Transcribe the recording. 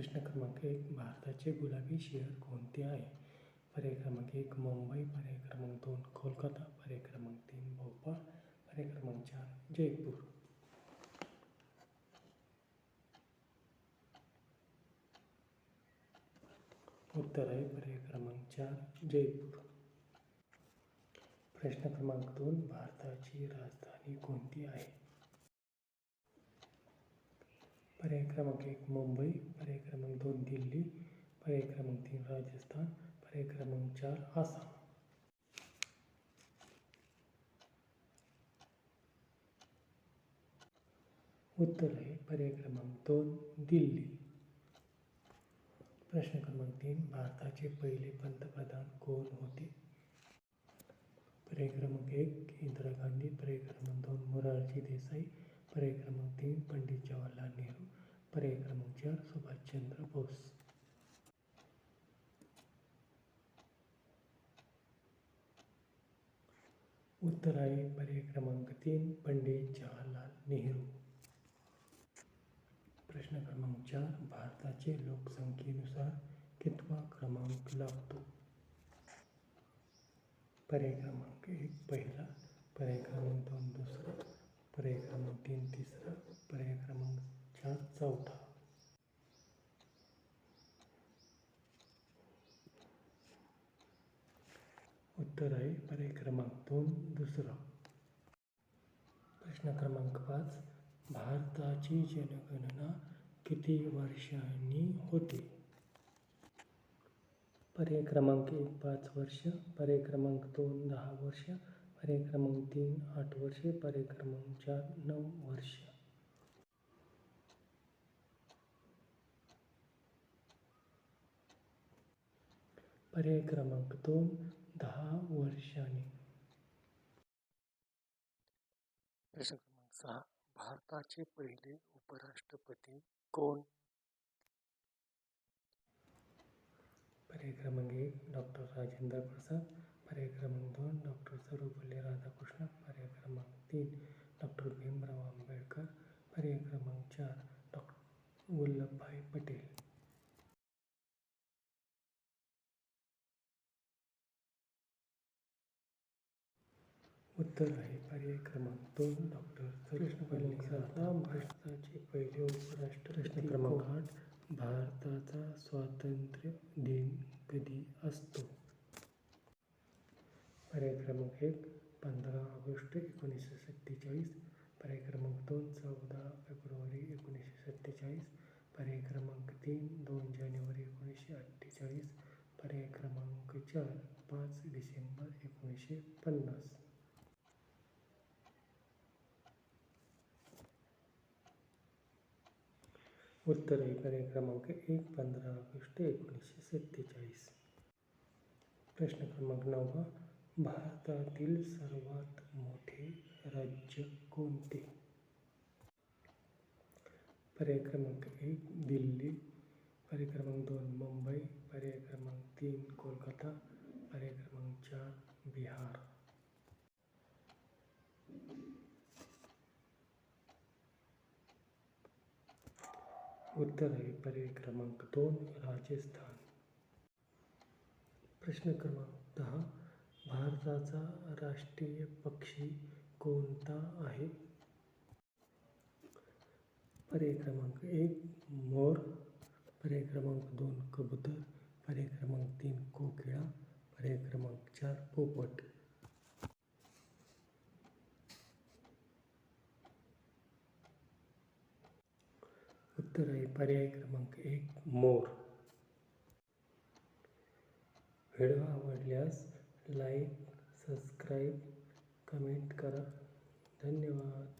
प्रश्न क्रमांक एक भारताचे गुलाबी शहर कोणते आहे? पर्याय क्रमांक एक मुंबई. पर्याय क्रमांक दोन कोलकाता. पर्याय क्रमांक तीन भोपाळ. पर्याय क्रमांक चार जयपूर. उत्तर आहे. पर्याय क्रमांक चार जयपूर. प्रश्न क्रमांक दोन भारताची राजधानी कोणती आहे? पर्याय क्रमांक एक मुंबई पर्याय क्रमांक दोन दिल्ली पर्याय क्रमांक तीन राजस्थान पर्याय क्रमांक चार आसाम. उत्तर आहे पर्याय क्रमांक दोन दिल्ली. प्रश्न क्रमांक तीन भारताचे पहिले पंतप्रधान कोण होते? पर्याय क्रमांक एक इंदिरा गांधी पर्याय क्रमांक दोन मोरारजी देसाई पर्याय क्रमांक तीन पंडित जवाहरलाल नेहरू. पर्याय क्रमांक चार सुभाषचंद्र बोस उत्तर आहे पर्याय क्रमांक तीन पंडित जवाहरलाल नेहरू प्रश्न क्रमांक चार भारताचे लोकसंख्येनुसार कितवा क्रमांक लागतो पर्याय क्रमांक एक पहिला पर्याय क्रमांक दोन दुसरा पर्याय क्रमांक तीन तिसरा पर्याय क्रमांक चार चौथा उत्तर आहे. पर्याय क्रमांक दोन दुसरा. प्रश्न क्रमांक पाच. भारताची जनगणना किती वर्षांनी होते? पर्याय क्रमांक एक पाच वर्ष. पर्याय क्रमांक दोन दहा वर्ष. पर्याय क्रमांक तीन आठ वर्षे. पर्याय क्रमांक चार नऊ वर्ष. पर्याय क्रमांक दोन दहा वर्षांनी प्रश्न क्रमांक सहा. भारताचे पहिले उपराष्ट्रपती कोण? पर्याय क्रमांक एक डॉक्टर राजेंद्र प्रसाद. पर्याय क्रमांक दोन डॉक्टर सर्वपल्ली राधाकृष्ण. पर्याय क्रमांक तीन डॉक्टर भीमराव आंबेडकर. पर्याय क्रमांक चार डॉक्टर वल्लभभाई पटेल. उत्तर आहे. पर्याय क्रमांक दोन डॉक्टर सर्वपल्ली राधा भारताचे पहिले उपराष्ट्र प्रश्न क्रमांक आठ भारताचा स्वातंत्र्य दिन कधी असतो? पर्याय क्रमांक एक पंधरा ऑगस्ट एकोणीसशे सत्तेचाळीस. पर्याय क्रमांक दोन चौदा फेब्रुवारी एकोणीसशे सत्तेचाळीस. पर्याय क्रमांक तीन दोन जानेवारी एकोणीसशे अठ्ठेचाळीस. पर्याय क्रमांक चार पाच डिसेंबर एकोणीसशे पन्नास. उत्तर पर्याय क्रमांक एक पंधरा ऑगस्ट एकोणीसशे सत्तेचाळीस. प्रश्न क्रमांक नववा भारतातील सर्वात मोठे राज्य पर्याय क्रमांक एक, दिल्ली. पर्याय क्रमांक दोन, मुंबई. पर्याय क्रमांक तीन, कोलकाता. पर्याय क्रमांक चार, बिहार. उत्तर आहे पर्याय क्रमांक दोन राजस्थान. प्रश्न क्रमांक दहा भारताचा राष्ट्रीय पक्षी कोणता आहे? पर्याय क्रमांक एक मोर. पर्याय क्रमांक दोन कबूतर पर्याय क्रमांक तीन कोकिळा पर्याय क्रमांक चार पोपट उत्तर आहे पर्याय क्रमांक एक मोर. व्हिडिओ आवडल्यास लाईक सबस्क्राईब कमेंट करा. धन्यवाद.